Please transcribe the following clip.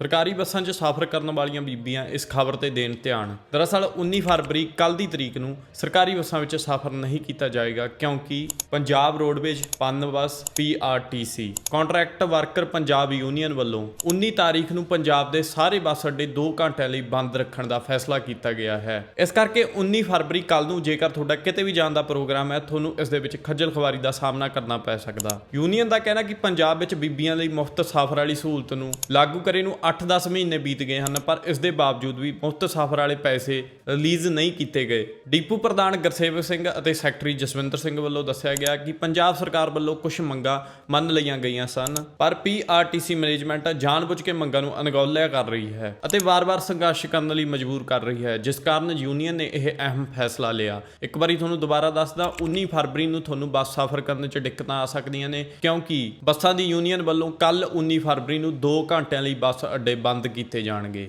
ਸਰਕਾਰੀ ਬੱਸਾਂ 'ਚ ਸਫ਼ਰ ਕਰਨ ਵਾਲੀਆਂ ਬੀਬੀਆਂ ਇਸ ਖਬਰ ਤੇ ਦੇਣ ਧਿਆਨ। ਦਰਅਸਲ 19 ਫਰਵਰੀ ਕੱਲ ਦੀ ਤਰੀਕ ਨੂੰ ਸਰਕਾਰੀ ਬੱਸਾਂ ਵਿੱਚ ਸਫ਼ਰ ਨਹੀਂ ਕੀਤਾ ਜਾਏਗਾ ਕਿਉਂਕਿ Punjab roadways, Punbus PRTC contract worker Punjab union ਵੱਲੋਂ 19 ਤਾਰੀਖ ਨੂੰ ਪੰਜਾਬ ਦੇ ਸਾਰੇ ਬੱਸ ਅੱਡੇ 2 ਘੰਟਿਆਂ ਲਈ ਬੰਦ ਰੱਖਣ ਦਾ ਫੈਸਲਾ ਕੀਤਾ ਗਿਆ ਹੈ। ਇਸ ਕਰਕੇ 19 ਫਰਵਰੀ ਕੱਲ ਨੂੰ ਜੇਕਰ ਤੁਹਾਡਾ ਕਿਤੇ ਵੀ ਜਾਣ ਦਾ ਪ੍ਰੋਗਰਾਮ ਹੈ, ਤੁਹਾਨੂੰ ਇਸ ਦੇ ਵਿੱਚ ਖੱਜਲ ਖਵਾਰੀ ਦਾ ਸਾਹਮਣਾ ਕਰਨਾ ਪੈ ਸਕਦਾ। ਯੂਨੀਅਨ ਦਾ ਕਹਿਣਾ ਕਿ ਪੰਜਾਬ ਵਿੱਚ ਬੀਬੀਆਂ ਲਈ ਮੁਫਤ ਸਫ਼ਰ ਵਾਲੀ ਸਹੂਲਤ ਨੂੰ ਲਾਗੂ ਕਰੇ ਨੂੰ 8-10 ਮਹੀਨੇ ਬੀਤ ਗਏ ਹਨ, ਪਰ ਇਸ ਦੇ ਬਾਵਜੂਦ ਵੀ ਮੁਫਤ ਸਫ਼ਰ ਵਾਲੇ ਪੈਸੇ ਰਿਲੀਜ਼ ਨਹੀਂ ਕੀਤੇ ਗਏ। ਡੀਪੂ ਪ੍ਰਧਾਨ ਗੁਰਸੇਵਕ ਸਿੰਘ ਅਤੇ ਸੈਕਟਰੀ ਜਸਵਿੰਦਰ ਸਿੰਘ ਵੱਲੋਂ ਦੱਸਿਆ ਗਿਆ ਕਿ ਪੰਜਾਬ ਸਰਕਾਰ ਵੱਲੋਂ ਕੁਝ ਮੰਗਾਂ ਮੰਨ ਲਈਆਂ ਗਈਆਂ ਸਨ, ਪਰ ਪੀਆਰਟੀਸੀ ਮੈਨੇਜਮੈਂਟ ਜਾਣਬੁੱਝ ਕੇ ਮੰਗਾਂ ਨੂੰ ਅਣਗੌਲਿਆ ਕਰ ਰਹੀ ਹੈ ਅਤੇ ਵਾਰ-ਵਾਰ ਸੰਘਰਸ਼ ਕਰਨ ਲਈ ਮਜਬੂਰ ਕਰ ਰਹੀ ਹੈ, ਜਿਸ ਕਾਰਨ ਯੂਨੀਅਨ ਨੇ ਇਹ ਅਹਿਮ ਫੈਸਲਾ ਲਿਆ। ਇੱਕ ਵਾਰੀ ਤੁਹਾਨੂੰ ਦੁਬਾਰਾ ਦੱਸਦਾ 19 ਫਰਵਰੀ ਨੂੰ ਤੁਹਾਨੂੰ ਬੱਸ ਸਫ਼ਰ ਕਰਨ 'ਚ ਦਿੱਕਤਾਂ ਆ ਸਕਦੀਆਂ ਨੇ, ਕਿਉਂਕਿ ਬੱਸਾਂ ਦੀ ਯੂਨੀਅਨ ਵੱਲੋਂ ਕੱਲ 19 ਫਰਵਰੀ ਨੂੰ 2 ਘੰਟਿਆਂ ਲਈ ਬੱਸ ਅੱਡੇ ਬੰਦ ਕੀਤੇ ਜਾਣਗੇ।